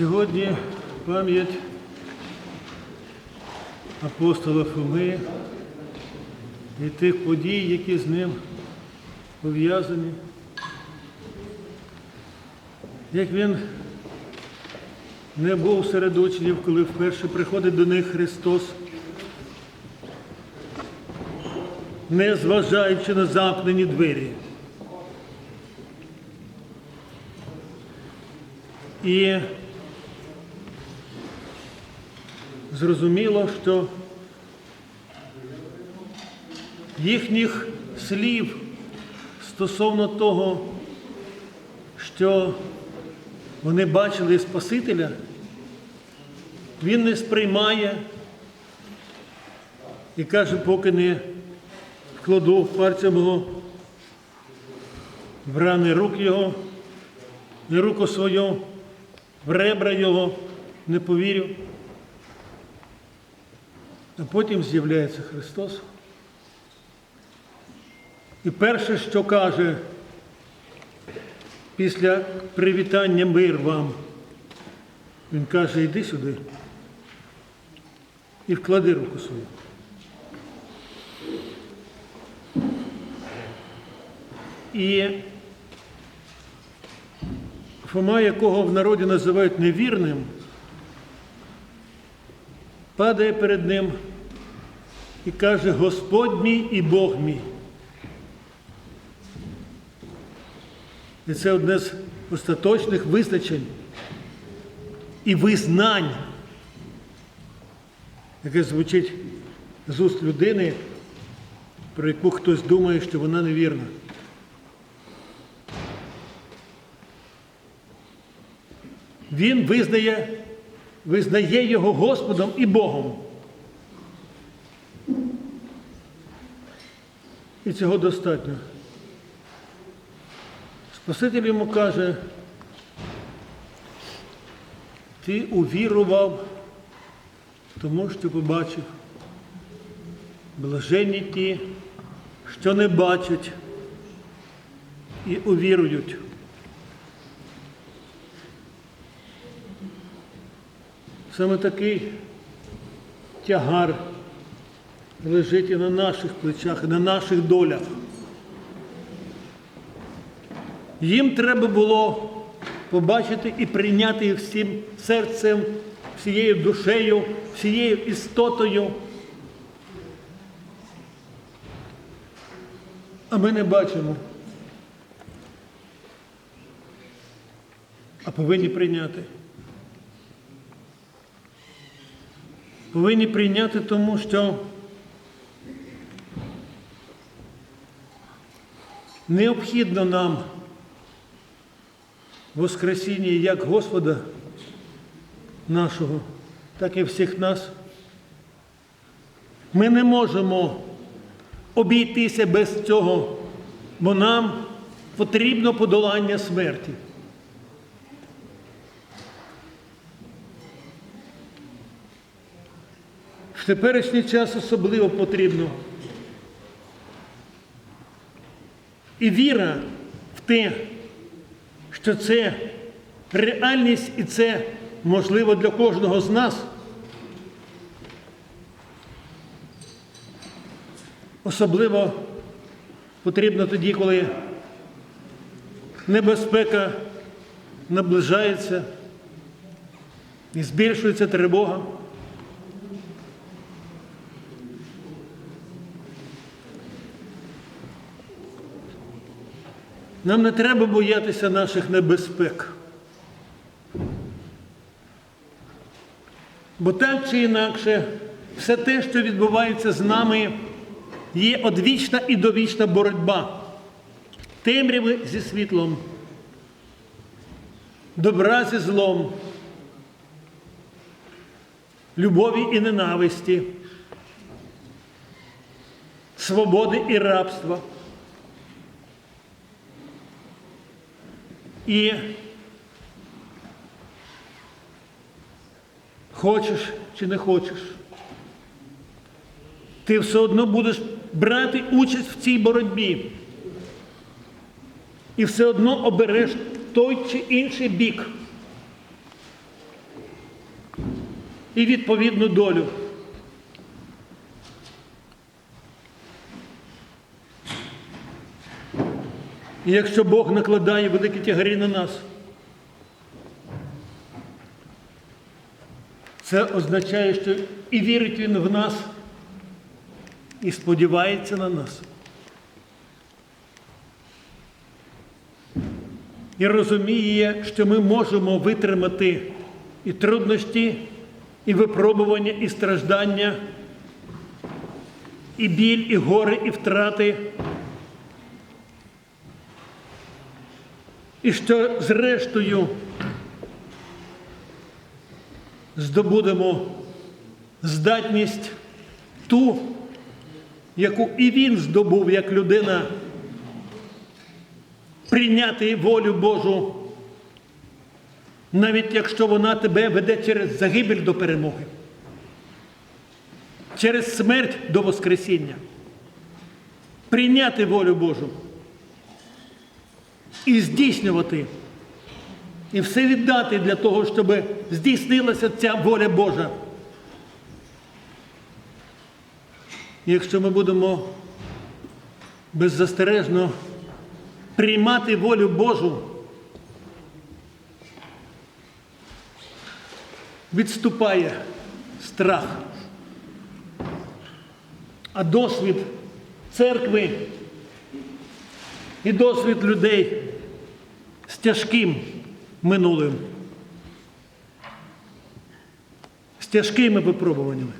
Сьогодні пам'ять апостола Фоми і тих подій, які з ним пов'язані. Як він не був серед учнів, коли вперше приходить до них Христос, не зважаючи на замкнені двері. І зрозуміло, що їхніх слів стосовно того, що вони бачили Спасителя, він не сприймає і каже, поки не вкладу пальця мого в рани рук його, і руку свою в ребра його не повірю. А потім з'являється Христос. І перше, що каже після привітання мир вам, він каже, йди сюди і вклади руку свою. І Фома, якого в народі називають невірним, падає перед ним і каже, Господь мій і Бог мій. І це одне з остаточних визначень і визнань, яке звучить з уст людини, про яку хтось думає, що вона невірна. Він визнає, визнає його Господом і Богом. І цього достатньо. Спаситель йому каже, ти увірував тому, що побачив. Блаженні ті, що не бачать і увірують. Саме такий тягар лежить і на наших плечах, і на наших долях. Їм треба було побачити і прийняти їх всім серцем, всією душею, всією істотою. А ми не бачимо. А повинні прийняти. Повинні прийняти тому, що необхідно нам Воскресіння як Господа нашого, так і всіх нас. Ми не можемо обійтися без цього, бо нам потрібно подолання смерті. В теперішній час особливо потрібно. І віра в те, що це реальність і це можливо для кожного з нас. Особливо потрібно тоді, коли небезпека наближається і збільшується тривога. Нам не треба боятися наших небезпек. Бо так чи інакше, все те, що відбувається з нами, є одвічна і довічна боротьба, темряви зі світлом, добра зі злом, любові і ненависті, свободи і рабства. І хочеш чи не хочеш, ти все одно будеш брати участь в цій боротьбі. І все одно обереш той чи інший бік. і відповідну долю. І якщо Бог накладає великі тягарі на нас, це означає, що і вірить Він в нас, і сподівається на нас. І розуміє, що ми можемо витримати і трудності, і випробування, і страждання, і біль, і гори, і втрати. І що зрештою здобудемо здатність ту, яку і він здобув як людина, прийняти волю Божу, навіть якщо вона тебе веде через загибель до перемоги, через смерть до Воскресіння. Прийняти волю Божу і здійснювати, і все віддати для того, щоб здійснилася ця воля Божа. Якщо ми будемо беззастережно приймати волю Божу, відступає страх. А досвід церкви і досвід людей з тяжким минулим, з тяжкими випробуваннями.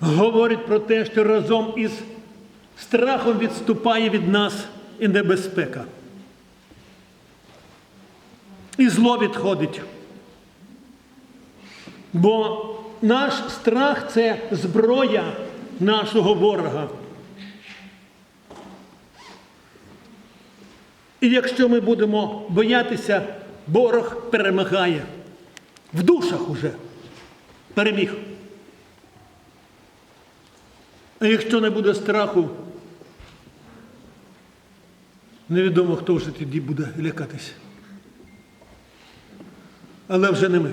Говорить про те, що разом із страхом відступає від нас і небезпека. І зло відходить. Бо наш страх це зброя нашого ворога. І якщо ми будемо боятися, ворог перемагає. В душах уже переміг. А якщо не буде страху, невідомо хто вже тоді буде лякатися. Але вже не ми.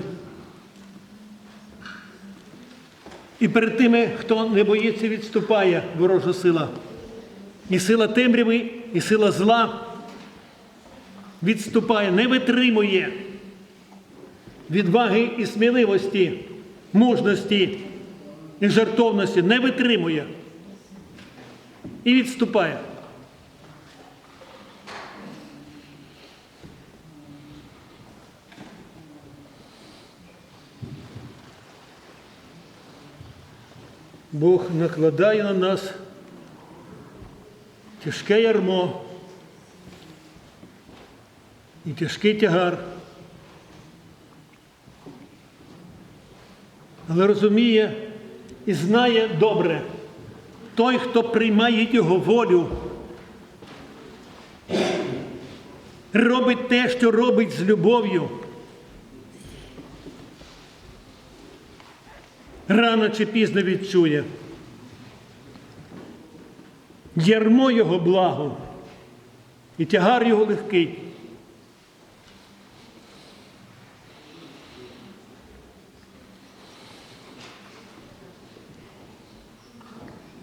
І перед тими, хто не боїться, відступає ворожа сила. І сила темряви, і сила зла відступає, не витримує. Відваги і сміливості, мужності і жертовності, не витримує. І відступає. Бог накладає на нас тяжке ярмо і тяжкий тягар. Але розуміє і знає добре, той, хто приймає його волю, робить те, що робить з любов'ю. Рано чи пізно відчує. Ярмо його благо і тягар його легкий.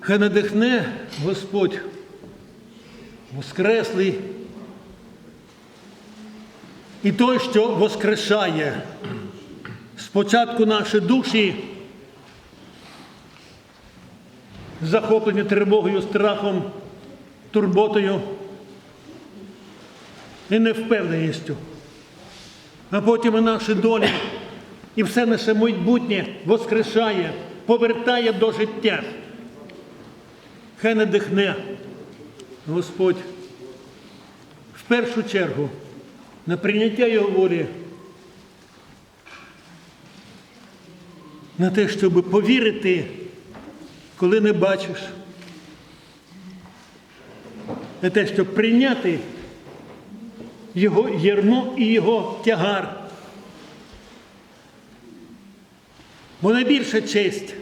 Хай надихне Господь Воскреслий і той, що воскрешає спочатку наші душі, захоплені тривогою, страхом, турботою і невпевненістю, а потім і наші долі, і все наше майбутнє воскрешає, повертає до життя. Хай надихне Господь в першу чергу на прийняття Його волі, на те, щоб повірити, коли не бачиш, на те, щоб прийняти Його ярмо і Його тягар. Бо найбільша честь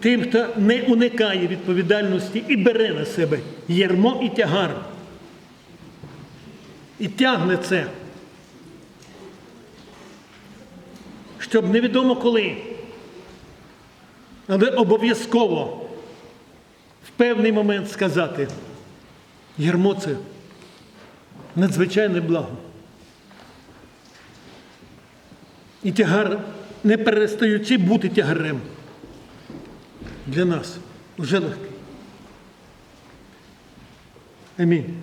тим, хто не уникає відповідальності і бере на себе ярмо і тягар. І тягне це. щоб невідомо коли, але обов'язково в певний момент сказати, ярмо це надзвичайне благо. І тягар, не перестаючи бути тягарем для нас уже легкий. Амінь.